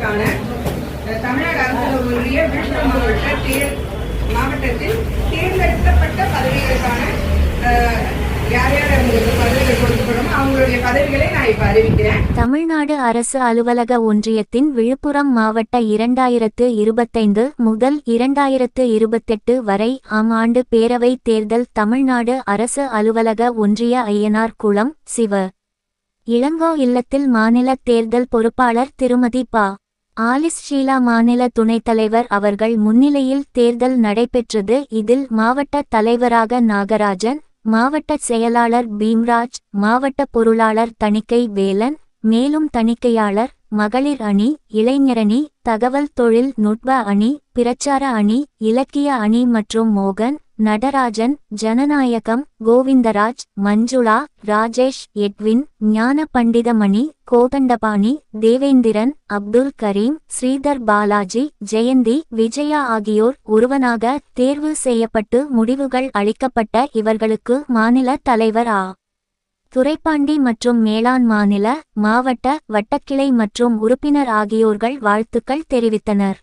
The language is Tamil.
தேர்தலுக்கான தமிழக தமிழ்நாடு அரசுடைய விழுப்புரம் மாவட்ட தேர் மாவட்டத்தில் தேர்ந்தெடுக்கப்பட்ட பதவிகளுக்கான யார் யார் அவங்களுக்கு பதவிகள் கொடுக்கப்படும் அவங்களுடைய பதவிகளை நான் இப்ப அறிவிக்கிறேன். தமிழ்நாடு அரசு அலுவலக ஒன்றியத்தின் விழுப்புரம் மாவட்ட இரண்டாயிரத்து இருபத்தைந்து முதல் இரண்டாயிரத்து இருபத்தெட்டு வரை ஆம் ஆண்டு பேரவைத் தேர்தல் தமிழ்நாடு அரசு அலுவலக ஒன்றிய ஐயனார் குளம் சிவ. இளங்கோ இல்லத்தில் மாநில தேர்தல் பொறுப்பாளர் திருமதி பா. ஆலிஸ் ஷீலா மாநில துணைத் தலைவர் அவர்கள் முன்னிலையில் தேர்தல் நடைபெற்றது. இதில் மாவட்ட தலைவராக நாகராஜன் மாவட்ட செயலாளர் பீம்ராஜ் மாவட்ட பொருளாளர் தணிக்கை வேலன் மேலும் தணிக்கையாளர் மகளிர் அணி இளைஞரணி தகவல் தொழில் நுட்ப அணி பிரச்சார அணி இலக்கிய அணி மற்றும் மோகன் நடராஜன் ஜனநாயகம் கோவிந்தராஜ் மஞ்சுளா ராஜேஷ் எட்வின் ஞான பண்டிதமணி கோதண்டபாணி தேவேந்திரன் அப்துல் கரீம் ஸ்ரீதர் பாலாஜி ஜெயந்தி விஜயா ஆகியோர் ஒருவனாக தேர்வு செய்யப்பட்டு முடிவுகள் அளிக்கப்பட்ட இவர்களுக்கு மாநில தலைவர் ஆ. துரைப்பாண்டி மற்றும் மேலாண் மாநில மாவட்ட வட்டக்கிளை மற்றும் உறுப்பினர் ஆகியோர்கள் வாழ்த்துக்கள் தெரிவித்தனர்.